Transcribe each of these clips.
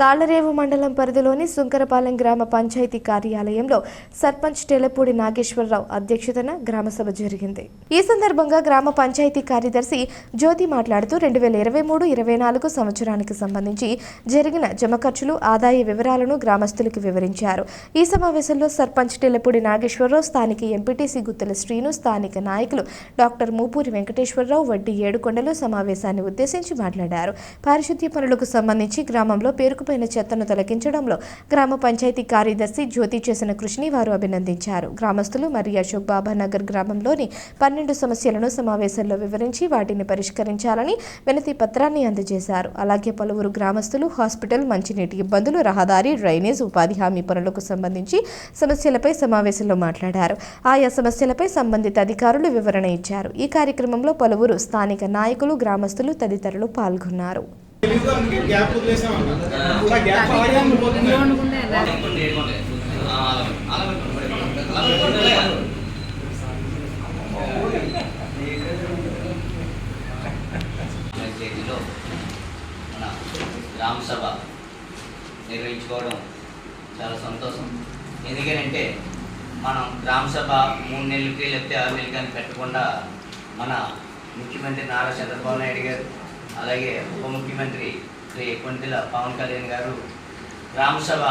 తాళ్ళరేవు మండలం పరిధిలోని సుంకరపాలెం గ్రామ పంచాయతీ కార్యాలయంలో సర్పంచ్ టెలపూడి నాగేశ్వరరావు అధ్యక్షతన గ్రామసభ జరిగింది. ఈ సందర్భంగా గ్రామ పంచాయతీ కార్యదర్శి జ్యోతి మాట్లాడుతూ రెండు వేల ఇరవై మూడు ఇరవై నాలుగు సంవత్సరానికి సంబంధించి జరిగిన జమ ఖర్చులు ఆదాయ వివరాలను గ్రామస్తులకు వివరించారు. ఈ సమావేశంలో సర్పంచ్ టెలపూడి నాగేశ్వరరావు స్థానిక ఎంపీటీసీ గుత్తల శ్రీను స్థానిక నాయకులు డాక్టర్ మూపూరి వెంకటేశ్వరరావు వడ్డీ ఏడుకొండలు సమావేశాన్ని ఉద్దేశించి మాట్లాడారు. పారిశుద్ధ్య పనులకు సంబంధించి గ్రామంలో పేరుకుపోయిన చెత్తను తొలగించడంలో గ్రామ పంచాయతీ కార్యదర్శి జ్యోతి చేసిన కృషిని వారు అభినందించారు. గ్రామస్తులు మరియు అశోక్ బాబా నగర్ గ్రామంలోని పన్నెండు సమస్యలను సమావేశంలో వివరించి వాటిని పరిష్కరించాలని వినతి పత్రాన్ని అందజేశారు. అలాగే పలువురు గ్రామస్తులు హాస్పిటల్ మంచినీటి ఇబ్బందులు రహదారి డ్రైనేజ్ ఉపాధి హామీ పనులకు సంబంధించి సమస్యలపై సమావేశంలో మాట్లాడారు. ఆయా సమస్యలపై సంబంధిత అధికారులు వివరణ ఇచ్చారు. ఈ కార్యక్రమంలో పలువురు స్థానిక నాయకులు గ్రామస్తులు తదితరులు పాల్గొన్నారు. తేదీలో మన గ్రామ సభ నిర్వహించుకోవడం చాలా సంతోషం. ఎందుకంటే మనం గ్రామ సభ మూడు నెలలకి లేకపోతే ఆరు నెలలకి అని పెట్టకుండా మన ముఖ్యమంత్రి నారా చంద్రబాబు నాయుడు గారు అలాగే ఉప ముఖ్యమంత్రి శ్రీ కొంటిల పవన్ కళ్యాణ్ గారు రామసభ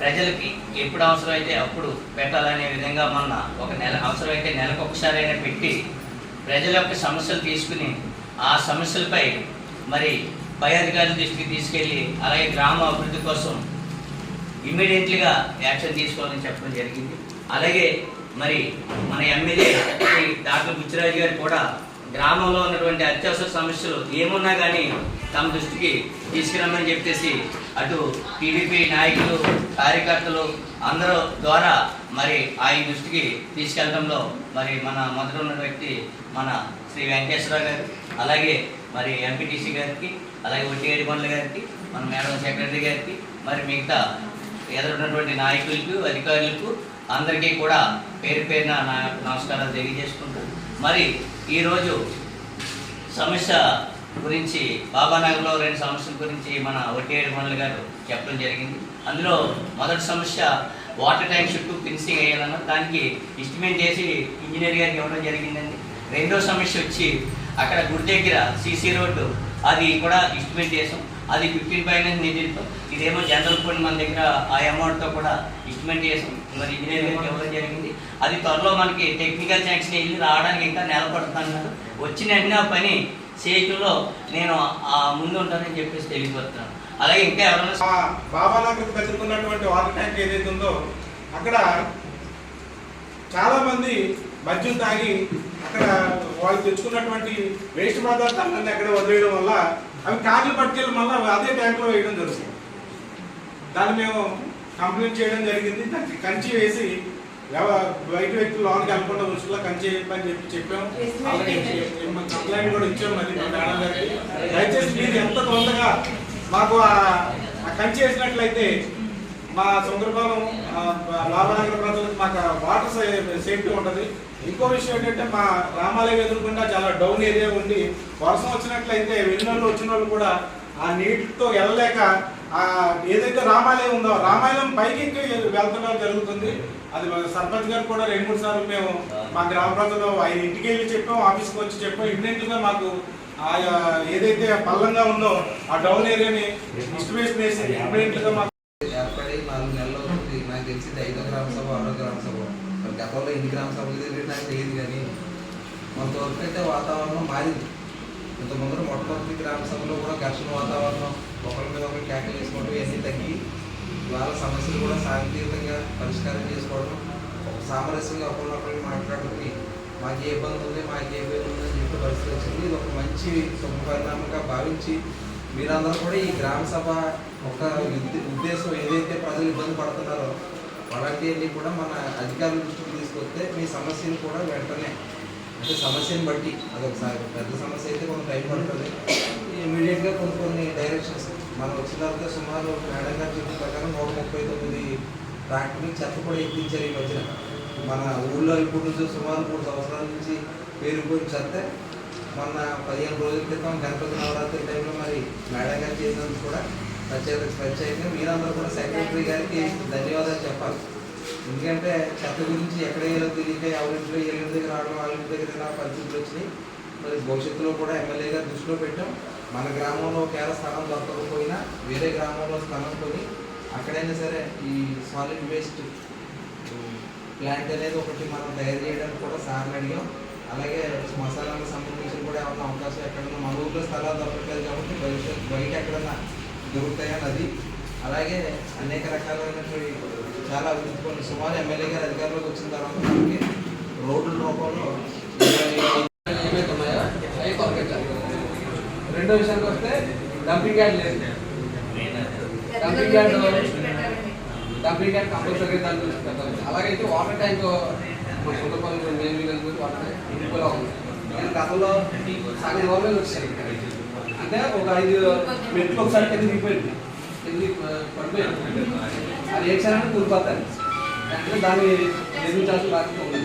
ప్రజలకి ఎప్పుడు అవసరమైతే అప్పుడు పెట్టాలనే విధంగా మొన్న ఒక నెల అవసరమైతే నెలకు ఒకసారైనా పెట్టి ప్రజల యొక్క సమస్యలు తీసుకుని ఆ సమస్యలపై మరి పై అధికారుల దృష్టికి తీసుకెళ్ళి అలాగే గ్రామ అభివృద్ధి కోసం ఇమ్మీడియట్లీగా యాక్షన్ తీసుకోవాలని చెప్పడం జరిగింది. అలాగే మరి మన ఎమ్మెల్యే డాక్టర్ బుచ్చిరాజు గారు కూడా గ్రామంలో ఉన్నటువంటి అత్యవసర సమస్యలు ఏమున్నా కానీ తమ దృష్టికి తీసుకురమ్మని చెప్పేసి అటు టీడీపీ నాయకులు కార్యకర్తలు అందరూ ద్వారా మరి ఆయన దృష్టికి తీసుకెళ్ళడంలో మరి మన మొదట ఉన్న వ్యక్తి మన శ్రీ వెంకటేశ్వరరావు గారు అలాగే మరి ఎంపీటీసీ గారికి అలాగే వడ్డీ ఏడుకొండల గారికి మన మేడం సెక్రటరీ గారికి మరి మిగతా ఎదురున్నటువంటి నాయకులకు అధికారులకు అందరికీ కూడా పేరు పేరున నా యొక్క నమస్కారాలు తెలియజేసుకుంటూ మరి ఈరోజు సమస్య గురించి బాబానగర్లో రెండు సమస్యల గురించి మన వడ్డేడు మండలి గారు చెప్పడం జరిగింది. అందులో మొదటి సమస్య వాటర్ ట్యాంక్ చుట్టూ ఫినిషింగ్ అయ్యాలన్న దానికి ఎస్టిమేట్ చేసి ఇంజనీర్ గారికి ఇవ్వడం జరిగిందండి. రెండో సమస్య వచ్చి అక్కడ గుడి దగ్గర సీసీ రోడ్డు అది కూడా ఎస్టిమేట్ చేసాం అది ఫిఫ్టీన్ పైన నిధులతో ఇదేమో జనరల్ ఫండ్ మన దగ్గర ఆ అమౌంట్తో కూడా ఎస్టిమేట్ చేసాం మరి ఇంజనీరింగ్ ఇవ్వడం జరిగింది? అది త్వరలో మనకి టెక్నికల్ శాంక్షన్ వెళ్ళి రావడానికి ఇంకా నిలబడుతున్నారు వచ్చిన వెంటనే ఆ పని చేయటంలో నేను ఆ ముందు ఉంటానని చెప్పేసి తెలియపడుతున్నాను అలాగే ఇంకా ఎవరైనా బాబా బాబానగర్ దగ్గరున్నటువంటి వాటర్ ట్యాంక్ ఏదైతే ఉందో అక్కడ చాలామంది మద్యం తాగి అక్కడ వాళ్ళు తెచ్చుకున్నటువంటి వేస్ట్ పదార్థాలన్నీ అక్కడ వదిలేయడం వల్ల అవి కార్లు పట్టుకెళ్ళి మళ్ళీ అదే ట్యాంక్లో వేయడం జరుగుతుంది. దాన్ని మేము కంప్లైంట్ చేయడం జరిగింది. దానికి కంచి వేసి బయట వ్యక్తులు లోనికి వెళ్ళకుండా ఉంచుకులా కంచి వేయమని చెప్పి చెప్పాం అలాగే కంప్లైంట్ కూడా ఇచ్చాం మరి మేడం గారికి. దయచేసి మీరు ఎంత తొందరగా మాకు కంచి వేసినట్లయితే మా సుందరపాలెం లాభనగర ప్రజలకు మాకు వాటర్ సేఫ్టీ ఉంటుంది. ఇంకో విషయం ఏంటంటే మా రామాలయ ఎదురుకుండా చాలా డౌన్ ఏరియా ఉండి వర్షం వచ్చినట్లయితే వెళ్ళిన వాళ్ళు వచ్చిన వాళ్ళు కూడా ఆ నీటితో వెళ్ళలేక ఏదైతే రామాలయం ఉందో రామాలయం పైకి వెళ్తడం జరుగుతుంది. అది సర్పంచ్ గారు కూడా రెండు మూడు సార్లు మేము మా గ్రామ ప్రజలు ఆయన ఇంటికి వెళ్ళి చెప్పాం ఆఫీస్కి వచ్చి చెప్పాం ఇమ్మీడియట్గా మాకు ఆయా ఏదైతే పల్లంగా ఉందో ఆ డౌన్ ఏరియాని ఎస్టిమేషన్ వేసి ఇమ్మీడియట్గా మాకు ఏర్పడి నాలుగు నెలలు నాకు తెలిసింది ఐదో గ్రామ సభ ఆరో గ్రామ సభ. గతంలో ఎన్ని గ్రామ సభలు నాకు తెలియదు కానీ కొంతవరకు అయితే వాతావరణం మారింది. ఇంత ముందర మొట్టమొదటి గ్రామ సభలో కూడా ఘర్షణ వాతావరణం ఒకరి మీద ఒకరు క్యాకలు వేసుకోవడం ఇవన్నీ తగ్గి వాళ్ళ సమస్యలు కూడా శాంతియుతంగా పరిష్కారం చేసుకోవడం ఒక సామరస్యంగా ఒకరినొకరికి మాట్లాడుకుని మాకు ఏ ఇబ్బంది ఉంది మాకు ఏ ఇబ్బంది ఉంది అని చెప్పి పరిస్థితి వచ్చింది. ఇది ఒక మంచి శుభ పరిణామంగా భావించి మీరందరూ కూడా ఈ గ్రామ సభ ఒక ఉద్దేశం ఏదైతే ప్రజలు ఇబ్బంది పడుతున్నారో అలాంటివన్నీ కూడా మన అధికారుల దృష్టికి తీసుకొస్తే మీ సమస్యను కూడా వెంటనే అంటే సమస్యను బట్టి అదొకసారి పెద్ద సమస్య అయితే కొంత టైం పడుతుంది. ఇమీడియట్గా కొన్ని కొన్ని డైరెక్షన్స్ మనం వచ్చిన తర్వాత సుమారు మేడం గారు చెప్పిన ప్రకారం నూట ముప్పై తొమ్మిది ట్రాక్టర్లు చెత్త కూడా ఎక్కించారు ఈ మధ్యన. మన ఊళ్ళో ఇప్పుడు నుంచి సుమారు మూడు సంవత్సరాల నుంచి పేరుపోయిన చెత్త మొన్న పదిహేను రోజుల క్రితం గణపతి నవరాత్రి టైంలో మరి మేడం గారు చేసినందుకు కూడా ప్రత్యేక ప్రత్యేకంగా మీరందరూ కూడా సెక్రటరీ గారికి ధన్యవాదాలు చెప్పాలి. ఎందుకంటే చెత్త గురించి ఎక్కడ వేయాలో తెలియక ఎవరింట్లో ఏ దగ్గర రావడం వాళ్ళ ఇంటి దగ్గర ఇలా పరిస్థితులు వచ్చినాయి. మరి భవిష్యత్తులో కూడా ఎమ్మెల్యేగా దృష్టిలో పెట్టాం. మన గ్రామంలో ఒకవేళ స్థలం దొరకకపోయినా వేరే గ్రామంలో స్థలం కొని అక్కడైనా సరే ఈ సాలిడ్ వేస్ట్ ప్లాంట్ అనేది ఒకటి మనం తయారు చేయడానికి కూడా సార్ని అడిగాం. అలాగే మసాలాలకు సంబంధించిన కూడా ఏమన్నా అవకాశం ఎక్కడన్నా మన ఊర్లో స్థలాలు దొరకట్లేదు కాబట్టి భవిష్యత్ బయట ఎక్కడన్నా దొరుకుతాయని అది అలాగే అనేక రకాలైనటువంటి చాలా అభివృద్ధి పనులు సుమారు ఎమ్మెల్యే గారు అధికారంలోకి వచ్చిన తర్వాత మనకి రోడ్ల రూపంలో ఏమైతే ఉన్నాయో అవి తొలగించాలి రెండో విషయానికి వస్తే డంపింగ్ యార్డ్ లేదు. Dumping yard dumping yard compulsory దాని గురించి పెట్టాలి. అలాగైతే వాటర్ ట్యాంక్ మన సొంత పనులు మేము వెళ్ళి వాటర్ ట్యాంక్ ఇంకోలా ఉంది. నేను గతంలో సగం గవర్నమెంట్ వచ్చాయి అంటే ఒక ఐదు మెట్లు ఒకసారి కింద దిగిపోయింది. కింద పడిపోయాను అది ఏ క్షణాన్ని కూలిపోతాను అంటే దాన్ని నిర్మించాల్సిన బాధ్యత ఉంది.